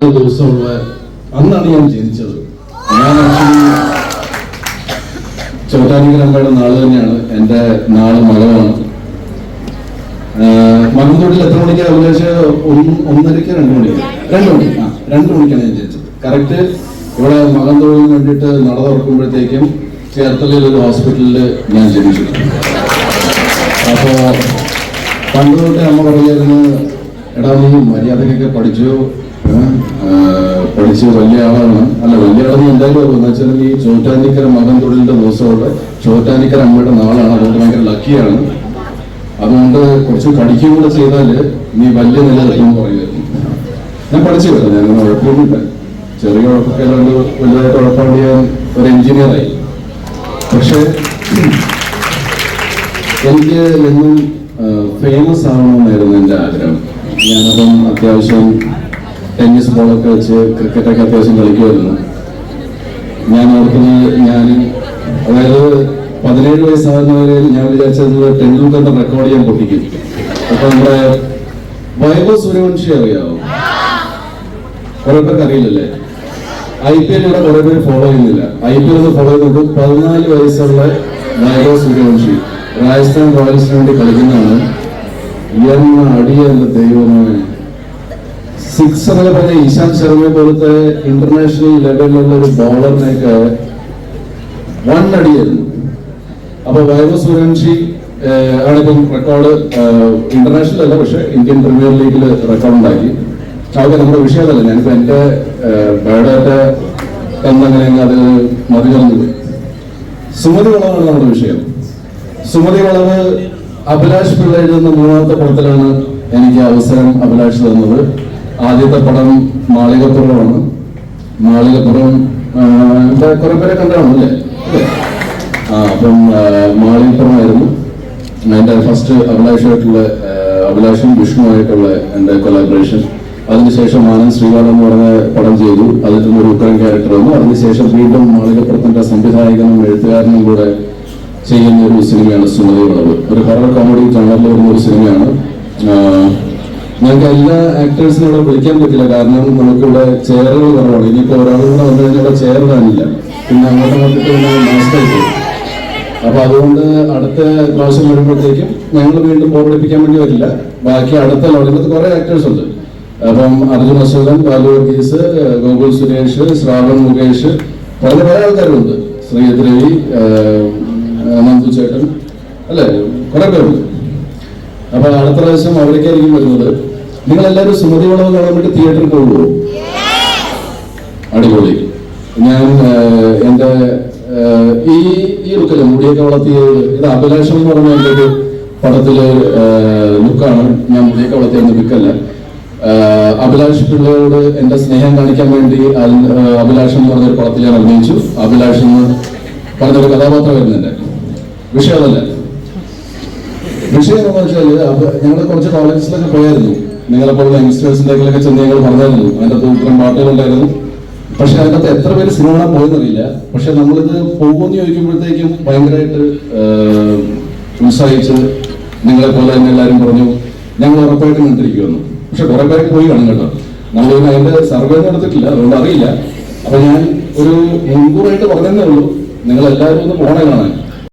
ദിവസമുള്ള അന്നാണ് ഞാൻ ജനിച്ചത്. ഞാൻ ആക്ച്വലി ചോട്ടാനിക്കൽ അമ്മയുടെ നാൾ തന്നെയാണ്. എന്റെ നാൾ മകമാണ് മകൻതൊട്ടിൽ എത്ര മണിക്കാണ് ഒന്ന് ഒന്നരയ്ക്ക് രണ്ട് മണിക്ക് രണ്ട് മണി. ആ രണ്ട് മണിക്കാണ് ഞാൻ ജനിച്ചത്. കറക്റ്റ് ഇവിടെ മകൻ തൊഴിലിന് വേണ്ടിയിട്ട് നട തുറക്കുമ്പോഴത്തേക്കും ചേർത്തലയിൽ ഒരു ഹോസ്പിറ്റലിൽ ഞാൻ ജനിച്ചു. അപ്പോ പണ്ട് തൊട്ടേ അമ്മ പറയായിരുന്നു എടാ നീ മര്യാദക്കൊക്കെ പഠിച്ചു? പഠിച്ച് വലിയ ആളാണ്. അല്ല വലിയ ആളെന്ന് എന്തായാലും. എന്ന് വെച്ചാൽ ഈ ചോറ്റാനിക്കര മകൻ തൊഴിലിന്റെ ദിവസമുള്ള ചോറ്റാനിക്കര അമ്മയുടെ നാളാണ്. അതുകൊണ്ട് ഭയങ്കര ലക്കിയാണ് അതുകൊണ്ട് കുറച്ച് പഠിക്കുകയും കൂടെ ചെയ്താൽ നീ വലിയ നില കഴിയും പറയുമായിരുന്നു ഞാൻ പഠിച്ചു വരാം ഞാൻ ഉഴപ്പൊന്നുമില്ല ചെറിയ ഉഴപ്പൊക്കെ അല്ലാണ്ട് വലുതായിട്ട് ഉഴപ്പാണ്ട് ഞാൻ ഒരു എഞ്ചിനീയറായി പക്ഷേ എനിക്ക് എന്നും ഫേമസ് ആവണമെന്നായിരുന്നു എന്റെ ആഗ്രഹം. ഞാനപ്പം അത്യാവശ്യം ടെന്നീസ് ബോളൊക്കെ വെച്ച് ക്രിക്കറ്റൊക്കെ അത്യാവശ്യം കളിക്കുമായിരുന്നു. ഞാൻ ഓർക്കുന്നത് ഞാൻ അതായത് പതിനേഴ് വയസ്സാകുന്നവരെ ഞാൻ വിചാരിച്ചത് ടെണ്ടുൽക്കറിന്റെ റെക്കോർഡ് ചെയ്യാൻ പൊട്ടിക്കും. അപ്പൊ നമ്മുടെ വൈഭവ് സൂര്യവംശി അറിയാവോ? കുറെ പേർക്ക് അറിയില്ലല്ലേ? ഐ പി എൽ ഇവിടെ കുറെ പേര് ഫോളോ ചെയ്യുന്നില്ല. ഐ പി എൽ ഫോളോ ചെയ്തത് പതിനാല് വയസ്സുള്ള വൈഭവ് സൂര്യവംശി. രാജസ്ഥാൻ റോയൽസിന് വേണ്ടി കളിക്കുന്നതാണ്. എന്ന അടിയല്ല ദൈവമേ. സിക്സ് എന്നൊക്കെ പറഞ്ഞ ഇശാന്ത് ശർമ്മയെ പോലത്തെ ഇന്റർനാഷണൽ ലെവലിലുള്ള ഒരു ബോളറിനെയൊക്കെ വൺ അടിയായിരുന്നു അപ്പൊ വൈഭവ് സൂര്യവംശി ആണിപ്പം റെക്കോർഡ് ഇന്റർനാഷണൽ അല്ല പക്ഷെ ഇന്ത്യൻ പ്രീമിയർ ലീഗിൽ റെക്കോർഡ് ഉണ്ടാക്കി. അതൊക്കെ നമ്മുടെ വിഷയമല്ല. ഞാനിപ്പോ എന്റെ ബയോഡാറ്റ എന്നങ്ങനെ അത് മതി പോയി സുമതി വളവാണ് നമ്മുടെ വിഷയം. സുമതി വളവ് അഭിലാഷ് പിള്ള എഴുതുന്ന മൂന്നാമത്തെ പടത്തിലാണ് എനിക്ക് അവസരം അഭിലാഷ് തന്നത്. ആദ്യത്തെ പടം മാളികപ്പുറമാണ്. മാളികപ്പുറം കുറെ പേരെ കണ്ടാണ് അല്ലേ? ആ അപ്പം മാളികപ്പുറമായിരുന്നു. എന്റെ ഫസ്റ്റ് അഭിലാഷായിട്ടുള്ള ആ, അഭിലാഷും വിഷ്ണുവായിട്ടുള്ള എന്റെ കൊലാബറേഷൻ അതിനുശേഷം ആനന്ദ് ശ്രീകാലം എന്ന് പറഞ്ഞ പടം ചെയ്തു. അതിൽ നിന്ന് ഒരു ഉത്തരം ക്യാരക്ടർ വന്നു. അതിനുശേഷം വീണ്ടും മാളികപ്പുറത്തിന്റെ സംവിധായകനും എഴുത്തുകാരനും കൂടെ ചെയ്യുന്ന ഒരു സിനിമയാണ് സുമതി വളവ്. ഒരു ഹൊറർ കോമഡി ജോണറിൽ വരുന്ന ഒരു സിനിമയാണ്. ഞങ്ങൾക്ക് എല്ലാ ആക്ടേഴ്സിനും ഇവിടെ വിളിക്കാൻ പറ്റില്ല. കാരണം നമുക്കിവിടെ ചെയറുകൾ കുറവാണ്. ഇനിയിപ്പോൾ ഒരാളും കൂടെ വന്നു കഴിഞ്ഞാൽ ചെയർ കാണില്ല. പിന്നെ അങ്ങോട്ട് പിന്നെ മാസ്റ്റർ അപ്പൊ അതുകൊണ്ട് അടുത്ത പ്രാവശ്യം വരുമ്പോഴത്തേക്കും ഞങ്ങൾ വീണ്ടും ബോർഡിപ്പിക്കാൻ വേണ്ടി വരില്ല. ബാക്കി അടുത്ത ലോകത്ത് കുറെ ആക്ടേഴ്സ് ഉണ്ട്. അപ്പം അർജുൻ അശോകൻ ബാലു വർഗീസ് ഗോകുൽ സുരേഷ് ശ്രാവൺ മുകേഷ് പല പല ആൾക്കാരുണ്ട്. രവി നന്ദു ചേട്ടൻ അല്ലേ? കുറെ പേരുണ്ട്. അപ്പൊ അടുത്ത പ്രാവശ്യം അവിടേക്കായിരിക്കും വരുന്നത്. നിങ്ങൾ എല്ലാവരും സുമതി വളവ് കാണാൻ വേണ്ടി തിയേറ്ററിൽ പോകുമോ അടിപൊളി. ഞാൻ എന്റെ ഈ ഈ ലുക്കല്ല മുടിയൊക്കെ വളർത്തിയ ഇത് അഭിലാഷം എന്ന് പറഞ്ഞ എന്റെ ഒരു പടത്തിലെ ലുക്കാണ് ഞാൻ മുടിയൊക്കെ വളർത്തിയ ലുക്കല്ല അഭിലാഷ് പിള്ളയോട് എന്റെ സ്നേഹം കാണിക്കാൻ വേണ്ടി അഭിലാഷം എന്ന് പറഞ്ഞൊരു പടത്തിൽ ഞാൻ അഭിനയിച്ചു. അഭിലാഷ് എന്ന് പറഞ്ഞൊരു കഥാപാത്രം വരുന്നുണ്ട്. വിഷയം അതല്ല വിഷയം എന്ന് വെച്ചാൽ ഞങ്ങൾ കുറച്ച് കോളേജസിലൊക്കെ പോയായിരുന്നു. നിങ്ങളെപ്പോലുള്ള യങ്സ്റ്റേഴ്സിന്റെ ഒക്കെ ചെന്ന് ഞങ്ങൾ പറഞ്ഞായിരുന്നു. അതിന്റെ അകത്ത് ഇത്തരം പാട്ടുകളുണ്ടായിരുന്നു പക്ഷെ അതിനകത്ത് എത്ര പേര് സിനിമ കാണാൻ പോയെന്നറിയില്ല. പക്ഷെ നമ്മളിത് പോകുമെന്ന് ചോദിക്കുമ്പോഴത്തേക്കും ഭയങ്കരമായിട്ട് ഉത്സാഹിച്ച് നിങ്ങളെ പോലെ തന്നെ എല്ലാവരും പറഞ്ഞു. ഞങ്ങൾ ഉറപ്പായിട്ട് കണ്ടിരിക്കുമെന്ന് പക്ഷെ കുറെ പേരൊക്കെ പോയി കാണും കേട്ടോ. നമ്മൾ അതിന്റെ സർവേ നടത്തിട്ടില്ല അതുകൊണ്ട് അറിയില്ല. അപ്പൊ ഞാൻ ഒരു മുൻകൂറായിട്ട് പറഞ്ഞതേ ഉള്ളൂ. നിങ്ങൾ എല്ലാവരും ഒന്ന് പോണേ കാണാൻ.